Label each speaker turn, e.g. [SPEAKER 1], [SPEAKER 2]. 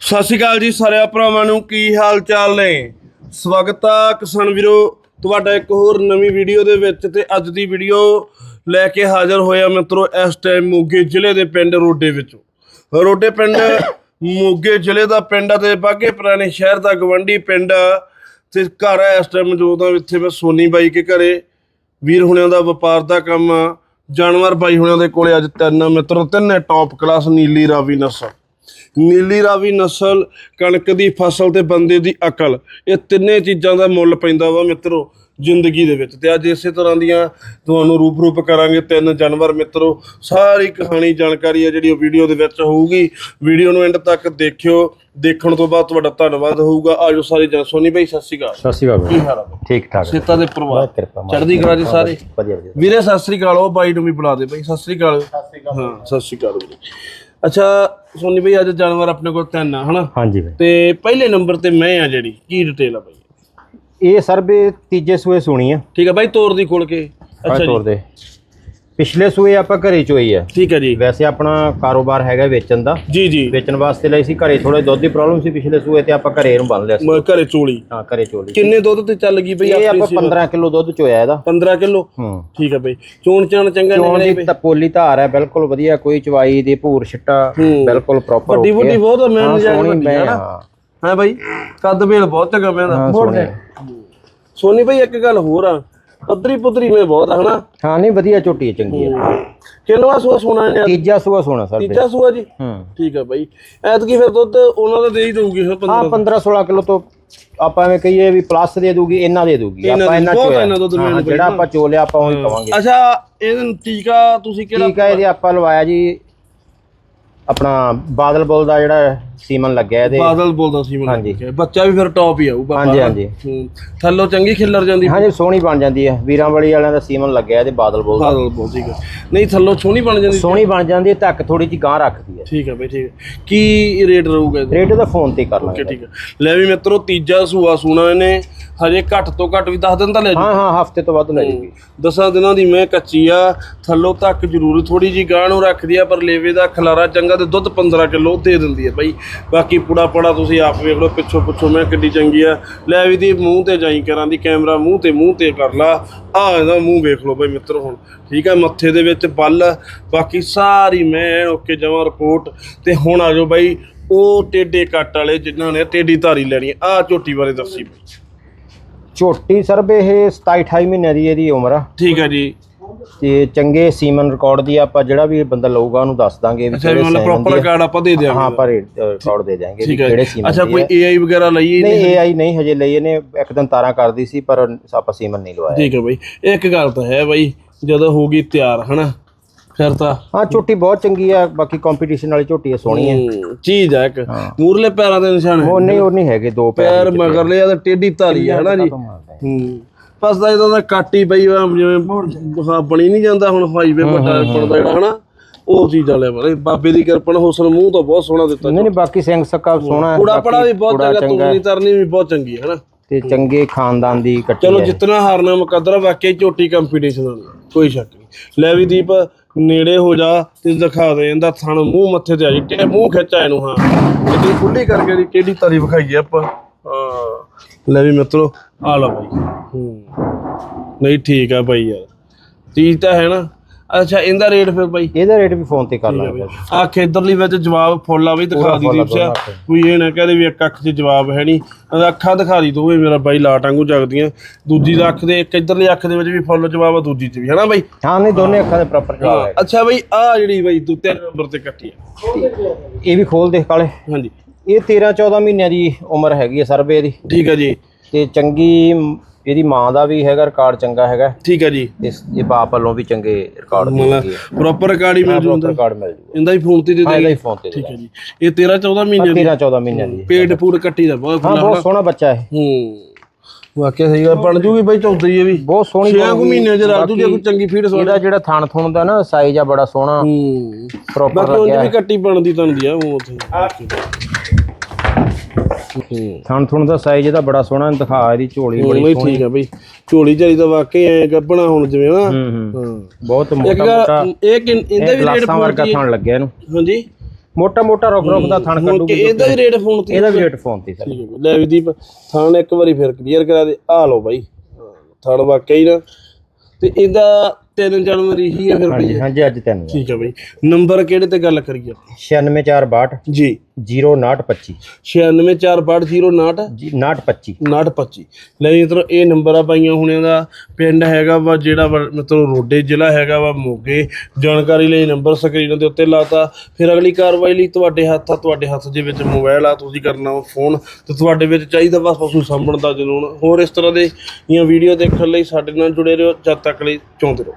[SPEAKER 1] ਸਤਿ ਸ਼੍ਰੀ ਅਕਾਲ ਜੀ ਸਾਰਿਆਂ ਭਰਾਵਾਂ ਨੂੰ ਕੀ ਹਾਲ ਚਾਲ ਨੇ? ਸਵਾਗਤ ਆ ਕਿਸਾਨ ਵੀਰੋ ਤੁਹਾਡਾ ਇੱਕ ਹੋਰ ਨਵੀਂ ਵੀਡੀਓ ਦੇ ਵਿੱਚ ਤੇ ਅੱਜ ਦੀ ਵੀਡੀਓ ਲੈ ਕੇ ਹਾਜ਼ਰ ਹੋਇਆ ਮਿੱਤਰੋ ਇਸ ਟਾਈਮ ਮੋਗੇ ਜ਼ਿਲ੍ਹੇ ਦੇ ਪਿੰਡ ਰੋਡੇ ਵਿੱਚੋਂ। ਰੋਡੇ ਪਿੰਡ ਮੋਗੇ ਜ਼ਿਲ੍ਹੇ ਦਾ ਪਿੰਡ ਤੇ ਬਾਗੇ ਪੁਰਾਣੇ ਸ਼ਹਿਰ ਦਾ ਗਵੰਡੀ ਪਿੰਡ ਤੇ ਘਰ ਇਸ ਟਾਈਮ ਮੌਜੂਦ ਆ ਇੱਥੇ ਮੈਂ ਸੋਨੀ ਬਾਈ ਕੇ ਘਰੇ। ਵੀਰ ਹੁਣਿਆਂ ਦਾ ਵਪਾਰ ਦਾ ਕੰਮ ਆ ਜਾਨਵਰ ਬਾਈ ਹੁਣਿਆਂ ਦੇ ਕੋਲੇ ਅੱਜ ਤਿੰਨ ਮਿੱਤਰੋ ਤਿੰਨੇ ਟੌਪ ਕਲਾਸ ਨੀਲੀ ਰਾਵੀ ਨਸਲ। ਨੀਲੀ ਰਾਵੀ ਨਸਲ ਕਣਕ ਦੀ ਫਸਲ ਤੇ ਬੰਦੇ ਦੀ ਅਕਲ ਇਹ ਤਿੰਨੇ ਚੀਜ਼ਾਂ ਦਾ ਮੁੱਲ ਪੈਂਦਾ ਵਾ ਮਿੱਤਰੋ ਜ਼ਿੰਦਗੀ ਦੇ ਵਿੱਚ। ਤੇ ਅੱਜ ਇਸੇ ਤਰ੍ਹਾਂ ਦੀਆਂ ਤੁਹਾਨੂੰ ਰੂਪ ਰੂਪ ਕਰਾਂਗੇ ਤਿੰਨ ਜਾਨਵਰ ਮਿੱਤਰੋ। ਸਾਰੀ ਕਹਾਣੀ ਜਾਣਕਾਰੀ ਹੈ ਜਿਹੜੀ ਉਹ ਵੀਡੀਓ ਦੇ ਵਿੱਚ ਹੋਊਗੀ। ਵੀਡੀਓ ਨੂੰ ਐਂਡ ਤੱਕ ਦੇਖਿਓ। ਦੇਖਣ ਤੋਂ ਬਾਅਦ ਤੁਹਾਡਾ ਧੰਨਵਾਦ ਹੋਊਗਾ। ਆਜੋ ਸਾਰੇ ਜਨ ਸੋਨੀ ਭਾਈ ਸਤਿ ਸ਼੍ਰੀ ਅਕਾਲ।
[SPEAKER 2] ਸਤਿ ਸ਼੍ਰੀ ਅਕਾਲ
[SPEAKER 1] ਕੀ ਹਾਲ ਆ
[SPEAKER 2] ਠੀਕ ਠਾਕ
[SPEAKER 1] ਸੇਤਾ ਦੇ ਪਰਿਵਾਰ। ਚੜ੍ਹਦੀ ਕਲਾ ਜੀ ਸਾਰੇ। ਵੀਰੇ ਸਤਿ ਸ੍ਰੀ ਅਕਾਲ। ਉਹ ਬਾਈ ਨੂੰ ਵੀ ਬੁਲਾ ਦੇ ਬਾਈ। ਸਤਿ ਸ੍ਰੀ ਅਕਾਲ। ਹਾਂ ਸਤਿ ਸ੍ਰੀ ਅਕਾਲ ਵੀਰੇ। ਅੱਛਾ ਸੋਨੀ ਭਾਈ ਅੱਜ ਜਾਨਵਰ ਆਪਣੇ ਕੋਲ ਤਿੰਨ ਆ ਹਨਾ?
[SPEAKER 2] ਹਾਂਜੀ ਭਾਈ
[SPEAKER 1] ਤੇ ਪਹਿਲੇ ਨੰਬਰ ਤੇ ਮੈਂ ਆ ਜਿਹੜੀ ਕੀ ਡਿਟੇਲ ਆ ਬਾਈ?
[SPEAKER 2] ਇਹ ਸਰਬੇ ਤੀਜੇ ਸੂਏ ਸੁਣੀ ਆ।
[SPEAKER 1] ਠੀਕ ਆ ਬਾਈ ਤੋਰ ਦੀ ਖੋਲ ਕੇ।
[SPEAKER 2] ਅੱਛਾ ਤੋਰ ਦੇ। ਪਿਛਲੇ ਸੂਏ ਆਪਾਂ ਘਰੇ ਚੋਈ ਆ।
[SPEAKER 1] ਠੀਕ ਹੈ ਜੀ।
[SPEAKER 2] ਵੈਸੇ ਆਪਣਾ ਕਾਰੋਬਾਰ ਹੈਗਾ ਵੇਚਣ ਦਾ।
[SPEAKER 1] ਜੀ ਜੀ।
[SPEAKER 2] ਵੇਚਣ ਵਾਸਤੇ ਲਈ ਸੀ ਘਰੇ ਥੋੜੇ ਦੁੱਧ ਦੀ ਪ੍ਰੋਬਲਮ ਸੀ ਪਿਛਲੇ ਸੂਏ ਤੇ ਆਪਾਂ ਘਰੇ ਇਹਨੂੰ ਬੰਨ ਲਿਆ ਸੀ।
[SPEAKER 1] ਮੈਂ ਘਰੇ ਚੋਲੀ
[SPEAKER 2] ਹਾਂ। ਘਰੇ ਚੋਲੀ
[SPEAKER 1] ਕਿੰਨੇ ਦੁੱਧ ਤੇ ਚੱਲ ਗਈ ਬਈ
[SPEAKER 2] ਇਹ ਆਪਾਂ
[SPEAKER 1] ਸੀ
[SPEAKER 2] 15 ਕਿਲੋ ਦੁੱਧ ਚੋਇਆ ਇਹਦਾ।
[SPEAKER 1] 15 ਕਿਲੋ?
[SPEAKER 2] ਹੂੰ।
[SPEAKER 1] ਠੀਕ ਆ ਬਈ। ਚੋਣ ਚਾਣ ਚੰਗਾ
[SPEAKER 2] ਚੋਣ
[SPEAKER 1] ਨਿਕਲਿਆ
[SPEAKER 2] ਦੀ ਤਾਂ ਪੋਲੀ ਧਾਰ ਹੈ ਬਿਲਕੁਲ ਵਧੀਆ ਕੋਈ ਚਵਾਈ ਦੀ ਭੂਰ ਛਿੱਟਾ
[SPEAKER 1] ਹੂੰ।
[SPEAKER 2] ਬਿਲਕਲ ਪ੍ਰੋਪਰ
[SPEAKER 1] ਵੱਡੀ ਵੱਡੀ ਬਹੁਤ ਆ ਮੈਂ
[SPEAKER 2] ਹਾਂ
[SPEAKER 1] ਨਜ਼ਾਰੇ
[SPEAKER 2] ਸੋਹਣੀ
[SPEAKER 1] ਵੱਡੀ
[SPEAKER 2] ਮੈਂ
[SPEAKER 1] ਆ ਨਾ।
[SPEAKER 2] ਹਾਂ।
[SPEAKER 1] ਹਾਂ ਬਾਈ? ਕੱਦ ਵੇਲ ਬਹੁਤ ਚੰਗਾ ਮੈਂ ਦਾ
[SPEAKER 2] ਹਾਂ, ਸੋਹਣੀ।
[SPEAKER 1] ਸੋਨੀ ਭਾਈ ਇੱਕ ਗੱਲ ਹੋਰ ਆ। ਪੱਧਰੀ ਪੁੱਧਰੀ ਮੈਂ ਬਹੁਤ ਆ ਹਨਾ?
[SPEAKER 2] ਹਾਂ ਨਹੀਂ ਵਧੀਆ ਝੋਟੀ ਹੈ, ਚੰਗੀ ਹੈ।
[SPEAKER 1] ਕਿੰਨਵਾ ਸੂਆ ਸੋਨਾ ਨੇ
[SPEAKER 2] ਤੀਜਾ ਸੂਆ ਸੋਣਾ ਸਰ
[SPEAKER 1] ਤੀਜਾ ਸੂਆ ਜੀ?
[SPEAKER 2] ਹੂੰ।
[SPEAKER 1] ਠੀਕ ਆ ਬਾਈ। ਐਤਕੀ ਫਿਰ ਦੁੱਧ ਉਹਨਾਂ ਦਾ ਦੇ ਹੀ ਦਊਗੀ ਫਿਰ
[SPEAKER 2] ਹਾਂ
[SPEAKER 1] 15
[SPEAKER 2] 15 16 ਕਿਲੋ ਤੋਂ ਆਪਾਂ ਐਵੇਂ ਕਹੀਏ ਵੀ ਪਲੱਸ ਦੇ ਦੂਗੀ ਇਹਨਾਂ ਦੇ ਦੂਗੀ ਆਪਾਂ ਇਹਨਾਂ
[SPEAKER 1] ਬਹੁਤ
[SPEAKER 2] ਚੋਇਆ। ਜਿਹੜਾ ਆਪਾਂ ਚੋਲਿਆ ਆਪਾਂ ਉਹੀ ਕਵਾਂਗੇ।
[SPEAKER 1] ਅੱਛਾ ਇਹਦਾ ਟੀਕਾ ਤੁਸੀਂ ਕਿਹੜਾ
[SPEAKER 2] ਹੈ ਇਹਦੇ ਆਪਾਂ ਲਵਾਇਆ ਜੀ ਆਪਣਾ ਬਾਦਲ ਬੋਲ ਦਾ ਜਿਹੜਾ ਸੀਮਨ ਲੱਗਿਆ ਇਹਦੇ।
[SPEAKER 1] ਬਾਦਲ ਬੋਲਦਾ ਸੀ ਮੈਨੂੰ
[SPEAKER 2] ਹਾਂਜੀ।
[SPEAKER 1] ਲੱਗਿਆ। ਬੱਚਾ ਵੀ ਫਿਰ ਟੌਪ ਹੀ ਆਊ ਬਾਬਾ।
[SPEAKER 2] ਹਾਂਜੀ ਹਾਂਜੀ।
[SPEAKER 1] ਹੂੰ। ਥੱਲੋਂ ਚੰਗੀ ਖਿੱਲਰ ਜਾਂਦੀ।
[SPEAKER 2] ਹਾਂਜੀ ਸੋਹਣੀ ਬਣ ਜਾਂਦੀ ਹੈ। ਵੀਰਾਂ ਵਾਲੀ ਵਾਲਿਆਂ ਦਾ ਸੀਮਨ ਲੱਗਿਆ ਇਹਦੇ ਬਾਦਲ ਬੋਲ ਦਾ
[SPEAKER 1] ਬਾਦਲ ਬੋਲ ਠੀਕ ਆ। ਨਹੀਂ ਥੱਲੋਂ ਸੋਹਣੀ ਬਣ ਜਾਂਦੀ।
[SPEAKER 2] ਸੋਹਣੀ ਬਣ ਜਾਂਦੀ ਹੈ ਧੱਕ ਥੋੜੀ ਜਿਹੀ ਗਾਂ ਰੱਖਦੀ ਹੈ।
[SPEAKER 1] ਠੀਕ ਆ ਬਈ ਠੀਕ ਆ। ਕੀ ਰੇਟ ਰਹੂਗਾ ਇਹਦਾ?
[SPEAKER 2] ਰੇਟ ਦਾ ਫੋਨ ਤੇ ਕਰ
[SPEAKER 1] ਓਕੇ
[SPEAKER 2] ਲਾਂਗੇ।
[SPEAKER 1] ਠੀਕ ਆ। ਲੈ ਵੀ ਮਿੱਤਰੋ ਤੀਜਾ ਸੂਆ ਸੂਣਾ ਇਹਨੇ। ਹਜੇ ਘੱਟ ਤੋਂ ਘੱਟ ਵੀ 10 ਦਿਨ ਤਾਂ ਲੈ ਜੂ
[SPEAKER 2] ਹਾਂ ਹਾਂ ਹਫ਼ਤੇ ਤੋਂ ਵੱਧ ਲੈ ਜੂਗੀ।
[SPEAKER 1] ਦਸਾਂ ਦਿਨਾਂ ਦੀ ਮੈਂ ਕੱਚੀ ਆ। ਥੱਲੋਂ ਤੱਕ ਜ਼ਰੂਰ ਥੋੜੀ ਜੀ ਗਾਂ ਨੂੰ ਰੱਖਦੀ ਆ ਪਰ ਲੇਵੇ ਦਾ ਖਲਾਰਾ ਚੰਗਾ ਤੇ ਦੁੱਧ 15 ਕਿਲੋ ਦੇ ਦਿੰਦੀ ਆ ਬਾਈ। ਬਾਕੀ ਪੂੜਾ ਪੜਾ ਤੁਸੀਂ ਆਪ ਵੇਖ ਲਓ ਪਿੱਛੋਂ ਪਿੱਛੋਂ ਮੈਂ ਕਿੱਡੀ ਚੰਗੀ ਆ। ਲੈ ਵੀ ਦੀ ਮੂੰਹ ਤੇ ਜਾਈ ਕਰਾਂ ਦੀ ਕੈਮਰਾ ਮੂੰਹ ਤੇ ਮੂੰਹ ਤੇ ਕਰ ਲਾ। ਆ ਇਹਦਾ ਮੂੰਹ ਵੇਖ ਲਓ ਬਾਈ ਮਿੱਤਰੋ ਹੁਣ। ਠੀਕ ਆ ਮੱਥੇ ਦੇ ਵਿੱਚ ਬੱਲ। ਬਾਕੀ ਸਾਰੀ ਮੈਂ ਓਕੇ ਜਮਾ ਰਿਪੋਰਟ ਤੇ ਹੁਣ ਆ ਜਾਓ ਬਾਈ ਉਹ ਟੇਡੇ ਕੱਟ ਵਾਲੇ ਜਿਨ੍ਹਾਂ ਨੇ ਟੇਡੀ ਧਾਰੀ ਲੈਣੀ ਆ। ਝੋਟੀ ਬਾਰੇ ਦੱਸੀ। ਬਾਈ
[SPEAKER 2] ਝੋਟੀ ਸਰਬ ਇਹ 27 28 ਮਹੀਨਿਆਂ ਦੀ ਇਹਦੀ ਉਮਰ ਆ।
[SPEAKER 1] ਠੀਕ ਆ ਜੀ।
[SPEAKER 2] ਤੇ ਚੰਗੇ ਸੀਮਨ ਰਿਕਾਰਡ ਦੀ ਆਪਾਂ ਜਿਹੜਾ ਵੀ ਬੰਦਾ ਲਊਗਾ ਉਹਨੂੰ ਦੱਸ ਦਾਂਗੇ ਵੀ
[SPEAKER 1] ਅੱਛਾ ਵੀ ਮਤਲਬ ਪ੍ਰੋਪਰ
[SPEAKER 2] ਦੀ ਆ।
[SPEAKER 1] ਕਾਰਡ ਆਪਾਂ ਦੇ ਦਿਆਂਗੇ।
[SPEAKER 2] ਹਾਂ ਪਰ ਰਿਕਾਰਡ ਦੇ ਦਿਆਂਗੇ ਵੀ ਕਿਹੜੇ। ਸੀਮਨ
[SPEAKER 1] ਅੱਛਾ ਕੋਈ। ਏਆਈ ਵਗੈਰਾ ਲਈ
[SPEAKER 2] ਨਹੀਂ ਏਆਈ ਨਹੀਂ ਹਜੇ ਲਈ ਇਹਨੇ ਇੱਕ ਦਿਨ ਤਾਰਾਂ ਕਰਦੀ ਸੀ ਪਰ ਆਪਾਂ ਸੀਮਨ ਨਹੀਂ ਲਵਾਇਆ।
[SPEAKER 1] ਠੀਕ ਹੈ ਬਾਈ। ਇੱਕ ਗੱਲ ਤਾਂ ਹੈ ਬਾਈ ਜਦੋਂ ਹੋ ਗਈ ਤਿਆਰ ਹਨਾ? ਫਿਰ ਤਾਂ
[SPEAKER 2] ਹਾਂ ਝੋਟੀ ਬਹੁਤ ਚੰਗੀ ਆ ਬਾਕੀ ਕੰਪੀਟੀਸ਼ਨ ਵਾਲੀ ਝੋਟੀ ਹੈ ਸੋਹਣੀ ਹੈ
[SPEAKER 1] ਹੂੰ, ਚੀਜ਼ ਹੈ ਇੱਕ। ਮੂਰਲੇ ਪੈਰਾਂ ਦੇ ਨਿਸ਼ਾਨ
[SPEAKER 2] ਉਹ ਨਹੀਂ ਉਹ ਨਹੀਂ ਹੈਗੇ ਦੋ ਪੈਰ
[SPEAKER 1] ਪੈਰ ਮਗਰਲੇ ਆ ਤੇ ਟੇਢੀ ਧਾਰੀ ਹੈ ਹਨਾ ਜੀ? ਹੂੰ। ਬਸ ਦਾ ਇਹਦਾ ਤਾਂ ਕੱਟ ਹੀ ਪਈ ਆ ਜਿਵੇਂ ਹਾਂ ਬਣੀ ਨਹੀਂ ਜਾਂਦਾ ਹੁਣ ਹਾਈਵੇ ਵੱਡਾ ਜਿਹੜਾ ਹਨਾ ਉਹ ਚੀਜ਼ ਵਾਲੇ ਬਾਰੇ। ਬਾਬੇ ਦੀ ਕਿਰਪਾ ਨਾਲ ਹੁਸਨ ਮੂੰਹ ਤਾਂ ਬਹੁਤ ਸੋਹਣਾ ਦਿੱਤਾ
[SPEAKER 2] ਨਹੀਂ ਨਹੀਂ ਬਾਕੀ ਸਿੰਘ ਸੱਕਾ ਸੋਹਣਾ ਹੈ
[SPEAKER 1] ਕੂੜਾ ਪੜਾ ਵੀ ਬਹੁਤ ਚੰਗਾ ਤੁਮਨੀ ਤਰਨੀ ਵੀ ਬਹੁਤ ਚੰਗੀ ਹੈ ਹਨਾ।
[SPEAKER 2] ਤੇ ਚੰਗੇ ਖਾਨਦਾਨ ਦੀ ਕੱਟੀ
[SPEAKER 1] ਚਲੋ
[SPEAKER 2] ਹੈ।
[SPEAKER 1] ਜਿਤਨਾ ਹਾਰਨਾ ਮੁਕੱਦਰ ਵਾਕਈ ਝੋਟੀ ਕੰਪੀਟੀਸ਼ਨ ਵਾਲੀ ਕੋਈ ਸ਼ੱਕ ਨਹੀਂ। ਲੈ ਵੀ ਦੀਪ ਨੇੜੇ ਹੋ ਜਾ ਤੇ ਦਿਖਾ ਦੇ ਇਹਦਾ ਥਣ ਮੂੰਹ ਮੱਥੇ ਤੇ ਆ ਜੀ। ਟੇ ਮੂੰਹ ਖਿੱਚਾ ਇਹਨੂੰ ਹਾਂ। ਕਿੱਡੀ ਖੁੱਲੀ ਕਰਕੇ ਦੀ ਕਿਹੜੀ ਤਾਰੀ ਵਿਖਾਈਏ ਆਪਾਂ। ਹਾਂ। ਲੈ ਵੀ ਮਿੱਤਰੋ ਆ ਲਓ ਬਾਈ। ਹੂੰ। ਨਹੀਂ ਠੀਕ ਆ ਬਾਈ ਯਾਰ। ਚੀਜ਼ ਤਾਂ ਹੈ ਨਾ। ਅੱਛਾ ਇਹਦਾ ਰੇਟ ਫਿਰ ਬਾਈ?
[SPEAKER 2] ਇਹਦਾ ਰੇਟ ਵੀ ਫੋਨ ਤੇ ਕਰ ਲਾਂਗੇ।
[SPEAKER 1] ਆ ਖੇਦਰਲੀ ਵਿੱਚ ਜਵਾਬ ਫੁੱਲ ਆ ਵੀ ਦਿਖਾ ਦੀ ਦੀਪ ਸਿਆ ਕੋਈ ਇਹ ਨਾ ਕਹਦੇ ਵੀ ਇੱਕ ਅੱਖ 'ਚ ਜਵਾਬ ਹੈ ਨਹੀਂ। ਅੱਖਾਂ ਦਿਖਾ ਦੀ ਦੋਵੇਂ ਮੇਰਾ ਬਾਈ ਲਾਟ ਵਾਂਗੂ ਜਗਦੀਆਂ। ਦੂਜੀ ਦਾ ਅੱਖ ਦੇ ਇੱਕ ਇਧਰਲੀ ਅੱਖ ਦੇ ਵਿੱਚ ਵੀ ਫੁੱਲ ਜਵਾਬ ਆ ਦੂਜੀ 'ਚ ਵੀ। ਹਨਾ ਬਾਈ?
[SPEAKER 2] ਹਾਂ ਨਹੀਂ ਦੋਨੇ ਅੱਖਾਂ ਦੇ ਪ੍ਰੋਪਰ ਜਵਾਬ ਹੈ
[SPEAKER 1] ਅੱਛਾ ਬਾਈ ਆ ਜਿਹੜੀ ਬਾਈ ਤੂੰ ਤਿੰਨ ਨੰਬਰ ਤੇ ਕੱਟੀ ਆ।
[SPEAKER 2] ਇਹ ਵੀ ਖੋਲ ਦੇ ਕਾਲੇ।
[SPEAKER 1] ਹਾਂਜੀ।
[SPEAKER 2] ਇਹ 13 14 ਮਹੀਨਿਆਂ ਦੀ ਉਮਰ ਹੈਗੀ ਹੈ ਸਰਬੇ ਦੀ।
[SPEAKER 1] ਠੀਕ ਹੈ ਜੀ।
[SPEAKER 2] ਤੇ ਚੰਗੀ ਇਹਦੀ ਮਾਂ ਦਾ ਵੀ ਹੈਗਾ ਰਿਕਾਰਡ ਚੰਗਾ ਹੈਗਾ।
[SPEAKER 1] ਠੀਕ ਹੈ ਜੀ।
[SPEAKER 2] ਤੇ ਇਹ ਬਾਪ ਵੱਲੋਂ ਵੀ ਚੰਗੇ ਰਿਕਾਰਡ
[SPEAKER 1] ਮਤਲਬ ਪ੍ਰੋਪਰ ਰਿਕਾਰਡ ਹੀ ਮਿਲ ਜੂਗਾ
[SPEAKER 2] ਰਿਕਾਰਡ ਮਿਲ ਜੂਗਾ।
[SPEAKER 1] ਇਹਦਾ ਹੀ ਫੋਨ ਤੇ ਦੇ ਦੇ
[SPEAKER 2] ਇਹਦਾ ਹੀ ਫੋਨ ਤੇ
[SPEAKER 1] ਠੀਕ ਹੈ ਜੀ। ਇਹ 13 14 ਮਹੀਨੇ ਦੀ
[SPEAKER 2] 13 14 ਮਹੀਨਿਆਂ ਦੀ ਹੈ।
[SPEAKER 1] ਪੇਟ ਪੂਰ ਕੱਟੀ ਦਾ ਬਹੁਤ
[SPEAKER 2] ਹਾਂ ਬਹੁਤ ਸੋਹਣਾ ਬੱਚਾ ਹੈ
[SPEAKER 1] ਹੂੰ। ਵਾਕਿਆ ਸਹੀ ਗੱਲ ਬਣ ਜੂਗੀ ਬਾਈ ਚੌਧਰੀ ਇਹ ਵੀ।
[SPEAKER 2] ਬਹੁਤ ਸੋਹਣੀ
[SPEAKER 1] 6 ਮਹੀਨੇ ਚ ਰਾਜੂ ਜੇ ਕੋਈ ਚੰਗੀ ਫੀਡ ਸੋਣਾ
[SPEAKER 2] ਇਹਦਾ ਜਿਹੜਾ ਥਣ ਥੁਣ ਦਾ ਨਾ ਸਾਈਜ਼ ਆ ਬੜਾ ਸੋਹਣਾ।
[SPEAKER 1] ਹੂੰ।
[SPEAKER 2] ਪ੍ਰੋਪਰ
[SPEAKER 1] ਬਾਕੀ ਉਂਝ
[SPEAKER 2] ਲੱਗਿਆ
[SPEAKER 1] ਵੀ ਕੱਟੀ ਬਣਦੀ ਤਣਦੀ ਆ ਉਹ ਉੱਥੇ। ਹੂੰ
[SPEAKER 2] ਥਣ ਥੁਣ ਦਾ ਸਾਈਜ਼ ਇਹਦਾ ਬੜਾ ਸੋਹਣਾ ਦਿਖਾ ਇਹਦੀ ਝੋਲੀ ਬੜੀ
[SPEAKER 1] ਬਈ ਠੀਕ ਆ ਬਈ। ਝੋਲੀ ਝਾਲੀ ਤਾਂ ਵਾਕਈ ਐ ਗੱਬਣਾ ਹੁਣ ਜਿਵੇਂ ਨਾ।
[SPEAKER 2] ਹੂੰ ਹੂੰ।
[SPEAKER 1] ਹਾਂ।
[SPEAKER 2] ਬਹੁਤ
[SPEAKER 1] ਇੱਕ
[SPEAKER 2] ਮੋਟਾ ਮੋਟਾ
[SPEAKER 1] ਗੱਲ ਇਹ ਕਿ ਇਹਦਾ ਵੀ ਰੇਟ
[SPEAKER 2] ਗਲਾਸਾਂ ਵਰਗਾ
[SPEAKER 1] ਪੂਰੀ
[SPEAKER 2] ਥਣ ਲੱਗਿਆ ਇਹਨੂੰ।
[SPEAKER 1] ਹਾਂਜੀ।
[SPEAKER 2] ਮੋਟਾ ਮੋਟਾ ਰੁਕ ਰੁਕ ਦਾ ਥਣ
[SPEAKER 1] ਹੁਣ
[SPEAKER 2] ਕੱਢੂਗੀ
[SPEAKER 1] ਕਿ ਇਹਦਾ ਵੀ ਰੇਟ ਫੋਨ ਤੇ।
[SPEAKER 2] ਇਹਦਾ ਵੀ ਰੇਟ ਫੋਨ ਤੇ ਸਰ।
[SPEAKER 1] ਠੀਕ ਹੈ ਬਈ। ਲੈ ਵੀ ਦੀਪ ਥਾਣ ਇੱਕ ਵਾਰੀ ਫਿਰ ਕਲੀਅਰ ਕਰਾ ਦੇ। ਆ ਲਓ ਬਾਈ। ਥਾਣ ਵਾਕਈ ਨਾ। ਤੇ ਇਹਦਾ 3 ਜਨਵਰੀ ਹੀ ਹੈ ਫਿਰ
[SPEAKER 2] ਹਾਂਜੀ ਹਾਂਜੀ ਅੱਜ ਤਿੰਨ
[SPEAKER 1] ਠੀਕ ਹੈ ਬਈ। ਨੰਬਰ ਕਿਹੜੇ ਤੇ ਗੱਲ ਕਰੀਏ ਆਪਾਂ?
[SPEAKER 2] 96462
[SPEAKER 1] ਜੀ।
[SPEAKER 2] 0925
[SPEAKER 1] 964209
[SPEAKER 2] ਜੀ 925
[SPEAKER 1] 5925 ਲੈ ਜੀ ਮਿੱਤਰੋ ਇਹ ਨੰਬਰ ਆ ਪਾਈਆਂ ਹੁਣਿਆਂ ਦਾ ਪਿੰਡ ਹੈਗਾ ਵਾ ਜਿਹੜਾ ਵਾ ਮਿੱਤਰੋ ਰੋਡੇ ਜ਼ਿਲ੍ਹਾ ਹੈਗਾ ਵਾ ਮੋਗੇ। ਜਾਣਕਾਰੀ ਲਈ ਨੰਬਰ ਸਕਰੀਨ ਦੇ ਉੱਤੇ ਲਾਤਾ। ਫਿਰ ਅਗਲੀ ਕਾਰਵਾਈ ਲਈ ਤੁਹਾਡੇ ਹੱਥ ਆ ਤੁਹਾਡੇ ਹੱਥ ਦੇ ਵਿੱਚ ਮੋਬਾਈਲ ਆ ਤੁਸੀਂ ਕਰਨਾ ਵਾ ਫੋਨ। ਤੇ ਤੁਹਾਡੇ ਵਿੱਚ ਚਾਹੀਦਾ ਬਸ ਪਸ਼ੂ ਸਾਂਭਣ ਦਾ ਜਨੂਨ। ਹੋਰ ਇਸ ਤਰ੍ਹਾਂ ਦੇ ਦੀਆਂ ਵੀਡੀਓ ਦੇਖਣ ਲਈ ਸਾਡੇ ਨਾਲ ਜੁੜੇ ਰਹੋ। ਜਦ ਤੱਕ ਲਈ ਚਾਹੁੰਦੇ ਰਹੋ।